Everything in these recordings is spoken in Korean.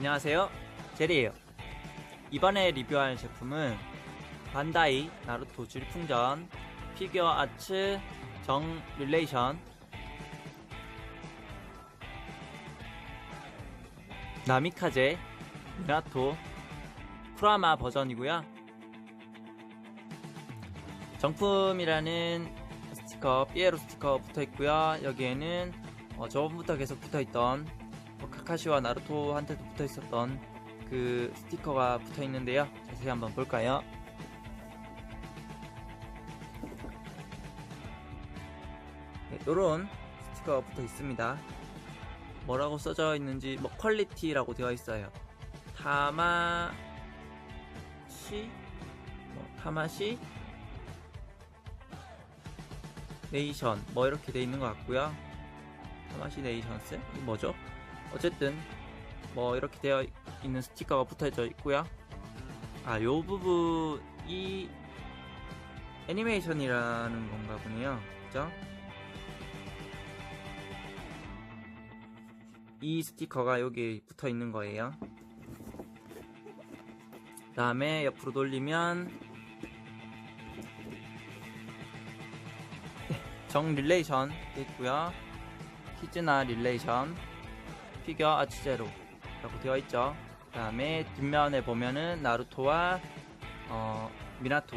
안녕하세요. 제리예요. 이번에 리뷰할 제품은 반다이 나루토 질풍전 피규어 아츠 정 릴레이션 나미카제 미나토 쿠라마 버전이고요. 정품이라는 스티커 삐에로 스티커 붙어 있고요. 여기에는 어, 저번부터 계속 붙어 있던 뭐 카카시와 나루토한테도 붙어 있었던 그 스티커가 붙어 있는데요. 자세히 한번 볼까요? 네, 이런 스티커가 붙어 있습니다. 뭐라고 써져 있는지 뭐 퀄리티라고 되어 있어요. 타마시 뭐 타마시 네이션 뭐 이렇게 돼 있는 것 같고요. 타마시 네이션스 이게 뭐죠? 어쨌든 뭐 이렇게 되어 있는 스티커가 붙어져 있고요. 아, 요 부분이 애니메이션이라는 건가 보네요. 그죠? 이 스티커가 여기 붙어 있는 거예요. 그 다음에 옆으로 돌리면 네, 정 릴레이션 돼 있고요. 키즈나 릴레이션 피규어 아치제로 라고 되어 있죠. 그 다음에 뒷면에 보면은 나루토와 어, 미나토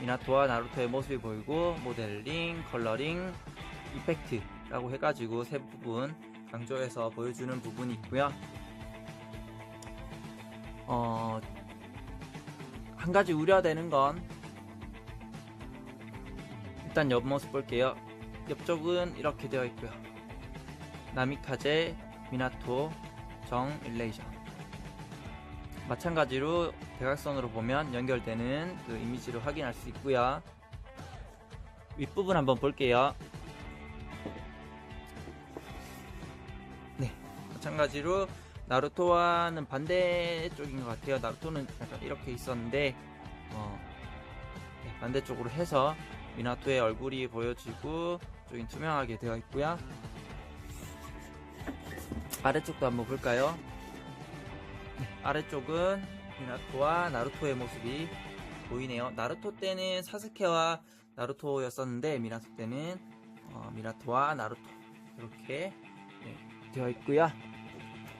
미나토와 나루토의 모습이 보이고 모델링, 컬러링, 이펙트 라고 해가지고 세 부분 강조해서 보여주는 부분이 있고요. 어, 한 가지 우려되는 건 일단 옆모습 볼게요. 옆쪽은 이렇게 되어 있고요. 나미카제, 미나토, 정, 일레이션. 마찬가지로 대각선으로 보면 연결되는 그 이미지를 확인할 수 있고요. 윗부분 한번 볼게요. 네, 마찬가지로 나루토와는 반대쪽인 것 같아요. 나루토는 약간 이렇게 있었는데 어, 네, 반대쪽으로 해서 미나토의 얼굴이 보여지고 쪽이 투명하게 되어 있고요. 아래쪽도 한번 볼까요? 네, 아래쪽은 미나토와 나루토의 모습이 보이네요. 나루토 때는 사스케와 나루토였었는데 미나토 때는 어, 미나토와 나루토 이렇게 네, 되어 있고요.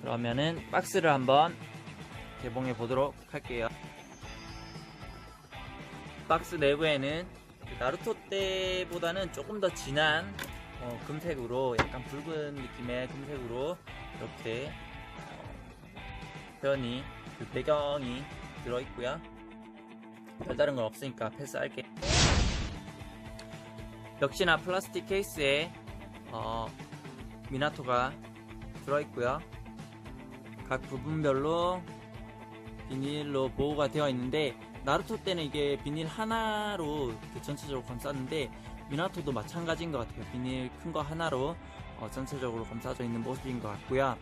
그러면은 박스를 한번 개봉해 보도록 할게요. 박스 내부에는 그 나루토 때보다는 조금 더 진한 어, 금색으로 약간 붉은 느낌의 금색으로 이렇게 어, 표현이 그 배경이 들어 있고요. 별다른 건 없으니까 패스할게. 역시나 플라스틱 케이스에 어, 미나토가 들어 있고요. 각 부분별로 비닐로 보호가 되어 있는데 나루토 때는 이게 비닐 하나로 전체적으로 감쌌는데 미나토도 마찬가지인 것 같아요. 비닐 큰 거 하나로 어, 전체적으로 감싸져 있는 모습인 것 같고요.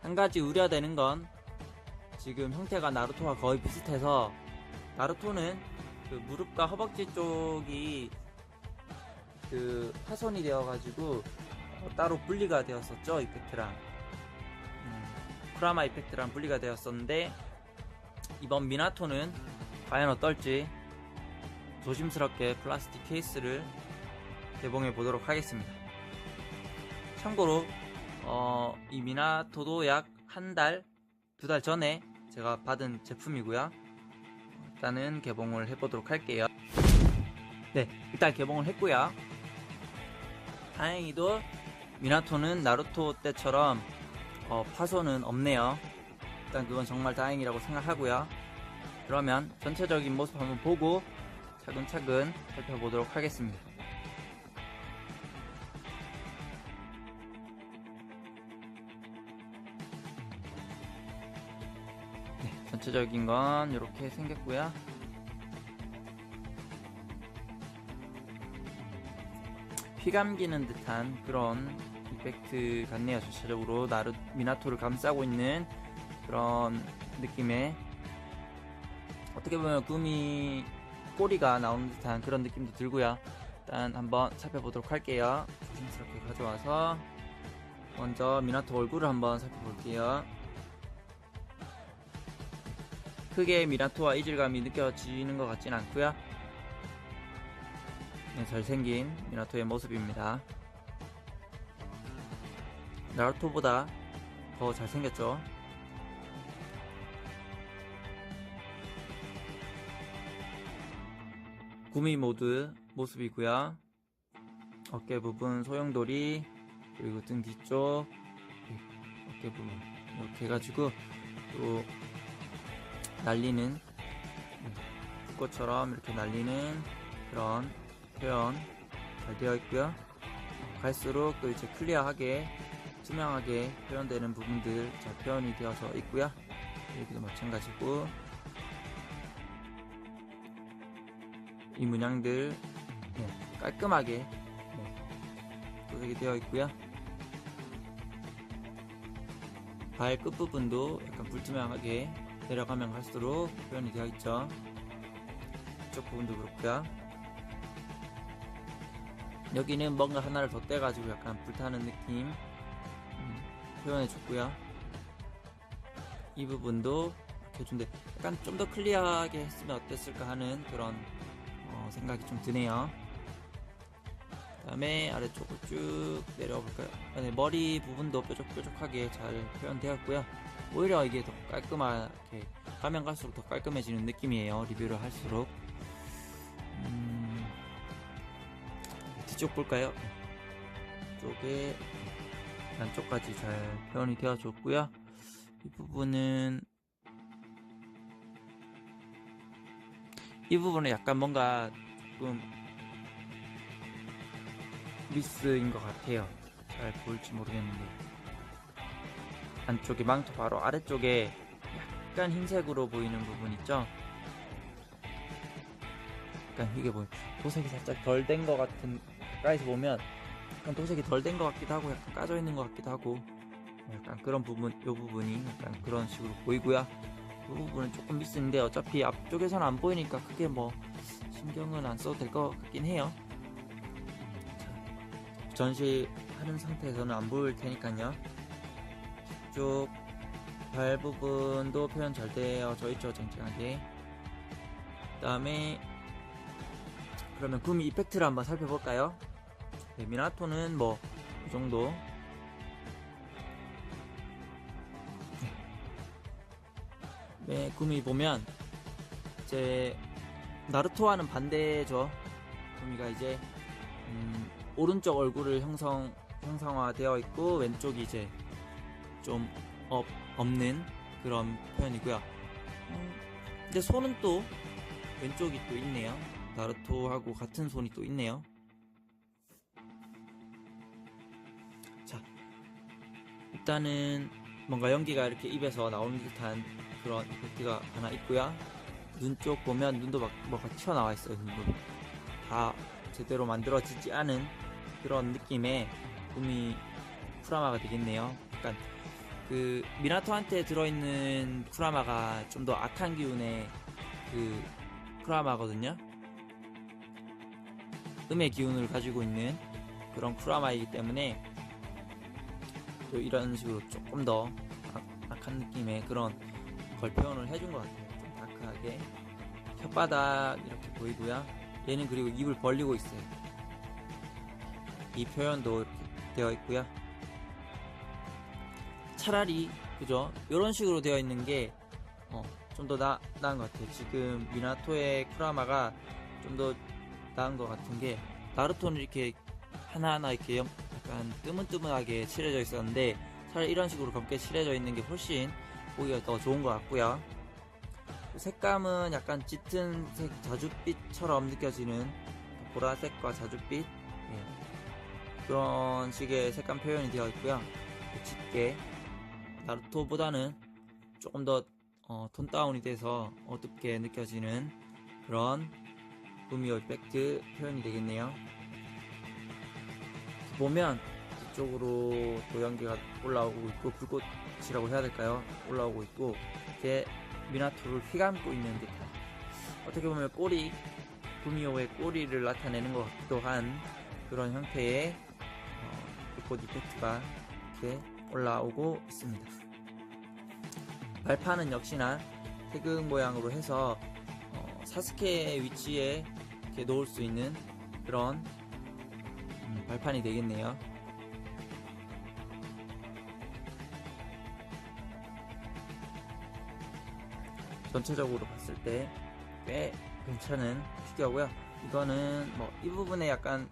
한 가지 우려되는 건 지금 형태가 나루토와 거의 비슷해서 나루토는 그 무릎과 허벅지 쪽이 그 파손이 되어가지고 어, 따로 분리가 되었었죠 이펙트랑 음, 쿠라마 이펙트랑 분리가 되었었는데 이번 미나토는 과연 어떨지 조심스럽게 플라스틱 케이스를 개봉해 보도록 하겠습니다. 참고로 어, 이 미나토도 약 한 달, 두 달 전에 제가 받은 제품이고요. 일단은 개봉을 해보도록 할게요. 네, 일단 개봉을 했고요. 다행히도 미나토는 나루토 때처럼 어, 파손은 없네요. 일단 그건 정말 다행이라고 생각하고요. 그러면 전체적인 모습 한번 보고 차근차근 살펴보도록 하겠습니다. 전체적인 건 이렇게 생겼고요. 피감기는 듯한 그런 이펙트 같네요. 전체적으로 나루 미나토를 감싸고 있는 그런 느낌의 어떻게 보면 구미 꼬리가 나오는 듯한 그런 느낌도 들고요. 일단 한번 살펴보도록 할게요. 조심스럽게 가져와서 먼저 미나토 얼굴을 한번 살펴볼게요. 크게 미나토와 이질감이 느껴지는 것 같진 않고요. 네, 잘생긴 미나토의 모습입니다. 나루토보다 더 잘생겼죠. 구미 모드 모습이고요. 어깨 부분 소용돌이 그리고 등 뒤쪽 어깨 부분 이렇게 해가지고 또 날리는 네, 불꽃처럼 이렇게 날리는 그런 표현 잘 되어 있고요. 갈수록 또 이제 클리어하게 투명하게 표현되는 부분들 잘 표현이 되어서 있고요. 여기도 마찬가지고 이 문양들 네, 깔끔하게 네, 도색이 되어 있고요. 발 끝부분도 약간 불투명하게 내려가면 갈수록 표현이 되어 있죠. 이쪽 부분도 그렇고요. 여기는 뭔가 하나를 덧대가지고 약간 불타는 느낌 음, 표현해 줬고요. 이 부분도 이렇게 해준데 약간 좀 더 클리어하게 했으면 어땠을까 하는 그런 어, 생각이 좀 드네요. 그 다음에 아래쪽으로 쭉 내려가 볼까요? 네, 머리 부분도 뾰족뾰족하게 잘 표현되었고요. 오히려 이게 더 깔끔하게 가면 갈수록 더 깔끔해지는 느낌이에요. 리뷰를 할수록. 음, 뒤쪽 볼까요? 쪽에 안쪽까지 잘 표현이 되어줬고요. 이 부분은 이 부분은 약간 뭔가 조금 미스인 것 같아요. 잘 보일지 모르겠는데 안쪽에 망토 바로 아래쪽에 약간 흰색으로 보이는 부분 있죠? 약간 이게 뭐 도색이 살짝 덜 된 것 같은 가까이서 보면 약간 도색이 덜 된 것 같기도 하고 약간 까져 있는 것 같기도 하고 약간 그런 부분 이 부분이 약간 그런 식으로 보이고요. 이 부분은 조금 미스인데 어차피 앞쪽에서는 안 보이니까 크게 뭐 신경은 안 써도 될 것 같긴 해요. 자, 전시하는 상태에서는 안 보일 테니까요. 이쪽 발 부분도 표현 잘 되어져 있죠, 쟁쟁하게. 그 다음에 그러면 구미 이펙트를 한번 살펴볼까요? 네, 미나토는 뭐 이 정도 네, 구미 보면 이제 나루토와는 반대죠. 구미가 이제 음, 오른쪽 얼굴을 형성 형상화되어 있고 왼쪽이 이제 좀 업, 없는 그런 표현이고요. 음, 근데 손은 또 왼쪽이 또 있네요. 나루토하고 같은 손이 또 있네요. 자, 일단은 뭔가 연기가 이렇게 입에서 나오는 듯한 그런 이펙트가 하나 있고요. 눈 쪽 보면 눈도 막 뭐가 튀어나와 있어요. 눈도 다 제대로 만들어지지 않은 그런 느낌의 구미 쿠라마가 되겠네요. 약간 그 미나토한테 들어있는 쿠라마가 좀 더 악한 기운의 그 쿠라마거든요. 음의 기운을 가지고 있는 그런 쿠라마이기 때문에 또 이런 식으로 조금 더 악- 악한 느낌의 그런 걸 표현을 해준 것 같아요. 좀 다크하게 혓바닥 이렇게 보이고요. 얘는 그리고 입을 벌리고 있어요. 이 표현도 되어 있고요. 차라리 그죠? 이런 식으로 되어 있는 게좀더 나은 것 같아요. 지금 미나토의 쿠라마가 좀 더 나은 것 같은 게 나루토는 이렇게 하나하나 이렇게 염- 약간 뜨문뜨문하게 칠해져 있었는데 차라리 이런 식으로 검게 칠해져 있는 게 훨씬 보기가 더 좋은 것 같고요. 색감은 약간 짙은 색 자줏빛처럼 느껴지는 보라색과 자줏빛 예. 그런 식의 색감 표현이 되어 있고요. 짙게 나루토보다는 조금 더 어, 톤 다운이 돼서 어둡게 느껴지는 그런 구미호 이펙트 표현이 되겠네요. 보면 뒤쪽으로 또 연기가 올라오고 있고 불꽃이라고 해야 될까요? 올라오고 있고 이제 미나토를 휘감고 있는 듯한 어떻게 보면 꼬리 구미호의 꼬리를 나타내는 것 같기도 한 그런 형태의 어, 불꽃 이펙트가 이렇게 올라오고 있습니다. 발판은 역시나 태극 모양으로 해서 어, 사스케 위치에 이렇게 놓을 수 있는 그런 음, 발판이 되겠네요. 전체적으로 봤을 때 꽤 괜찮은 피규어고요. 이거는 뭐 이 부분에 약간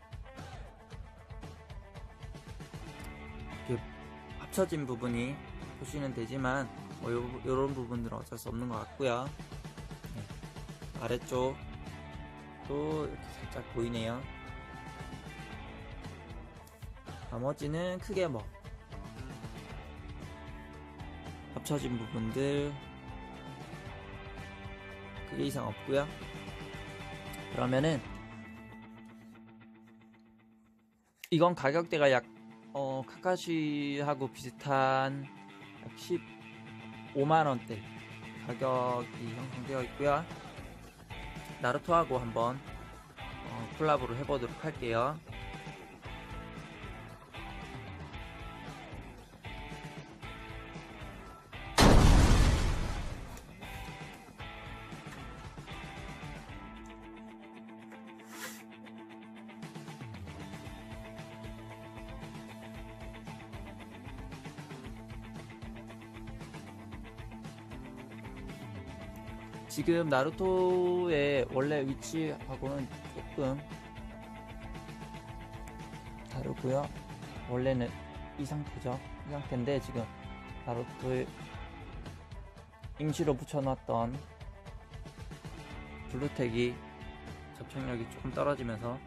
합쳐진 부분이 보시면 되지만 뭐 요, 요런 부분들은 어쩔 수 없는 것 같고요. 네. 아래쪽도 이렇게 살짝 보이네요. 나머지는 크게 뭐 합쳐진 부분들 크게 이상 없고요. 그러면은 이건 가격대가 약 어, 카카시하고 비슷한 약 15만 원대 가격이 형성되어 있고요. 나루토하고 한번 어, 콜라보를 해보도록 할게요. 지금 나루토의 원래 위치하고는 조금 다르고요. 원래는 이 상태죠. 이 상태인데 지금 나루토에 임시로 붙여놨던 블루텍이 접착력이 조금 떨어지면서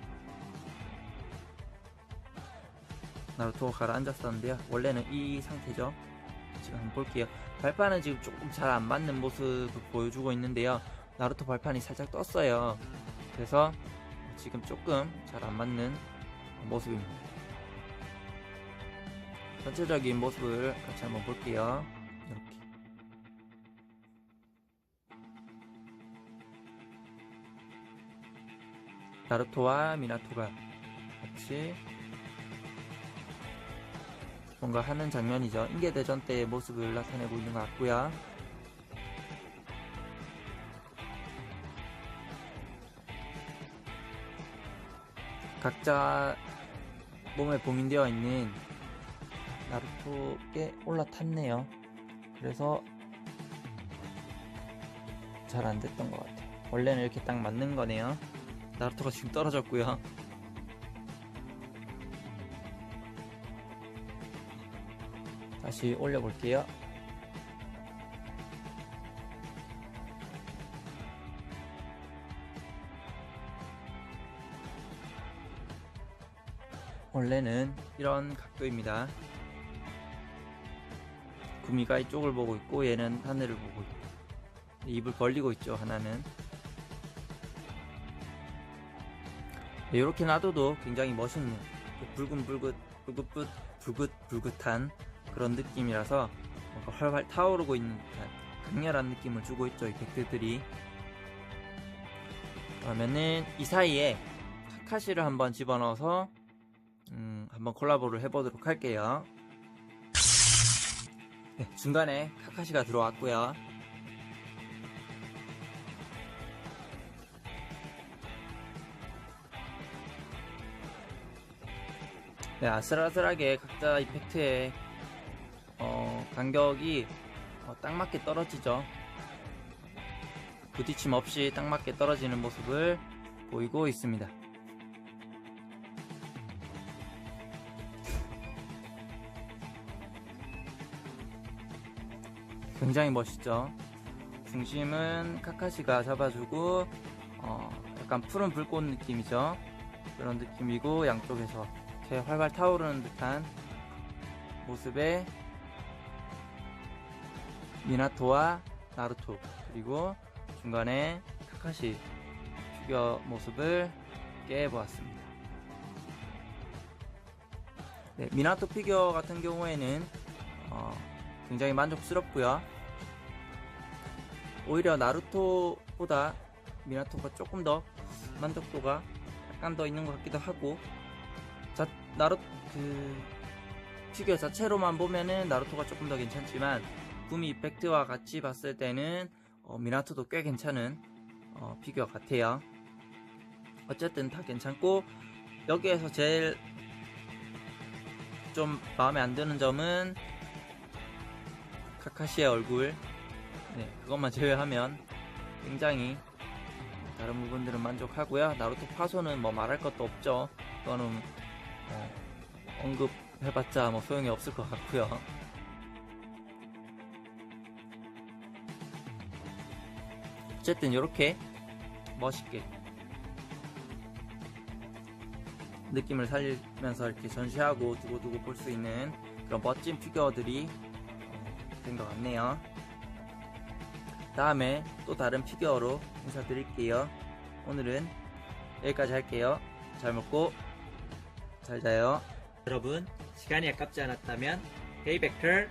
나루토가 가라앉았었는데요. 원래는 이 상태죠. 지금 한번 볼게요. 발판은 지금 조금 잘 안 맞는 모습을 보여주고 있는데요. 나루토 발판이 살짝 떴어요. 그래서 지금 조금 잘 안 맞는 모습입니다. 전체적인 모습을 같이 한번 볼게요. 이렇게. 나루토와 미나토가 같이 뭔가 하는 장면이죠. 인계대전 때의 모습을 나타내고 있는 것 같고요. 각자 몸에 봉인되어 있는 나루토께 올라탔네요. 그래서 잘 안 됐던 것 같아요. 원래는 이렇게 딱 맞는 거네요. 나루토가 지금 떨어졌고요. 다시 올려볼게요. 원래는 이런 각도입니다. 구미가 이쪽을 보고 있고 얘는 하늘을 보고 있고 입을 벌리고 있죠 하나는 이렇게 놔둬도 굉장히 멋있는 붉은 붉은 붉은 붉은 붉은한 그런 느낌이라서 뭔가 활활 타오르고 있는 듯한 강렬한 느낌을 주고 있죠 이 객들이. 그러면은 이 사이에 카카시를 한번 집어넣어서 음, 한번 콜라보를 해보도록 할게요. 네, 중간에 카카시가 들어왔고요. 네, 아슬아슬하게 각자 이펙트에 어, 간격이 어, 딱 맞게 떨어지죠. 부딪힘 없이 딱 맞게 떨어지는 모습을 보이고 있습니다. 굉장히 멋있죠. 중심은 카카시가 잡아주고 어, 약간 푸른 불꽃 느낌이죠. 그런 느낌이고 양쪽에서 이렇게 활발 타오르는 듯한 모습의 미나토와 나루토 그리고 중간에 카카시 피규어 모습을 깨보았습니다. 네, 미나토 피규어 같은 경우에는 어, 굉장히 만족스럽고요. 오히려 나루토보다 미나토가 조금 더 만족도가 약간 더 있는 것 같기도 하고 자, 나루 그 피규어 자체로만 보면은 나루토가 조금 더 괜찮지만 구미 이펙트와 같이 봤을 때는 어, 미나토도 꽤 괜찮은 어, 피규어 같아요. 어쨌든 다 괜찮고 여기에서 제일 좀 마음에 안 드는 점은 카카시의 얼굴 네, 그것만 제외하면 굉장히 다른 부분들은 만족하고요. 나루토 파소는 뭐 말할 것도 없죠. 그거는 어, 언급해봤자 뭐 소용이 없을 것 같고요. 어쨌든 이렇게 멋있게 느낌을 살리면서 이렇게 전시하고 두고두고 볼 수 있는 그런 멋진 피규어들이 어, 된것 같네요. 다음에 또 다른 피규어로 인사드릴게요. 오늘은 여기까지 할게요. 잘 먹고 잘 자요. 여러분 시간이 아깝지 않았다면 페이백클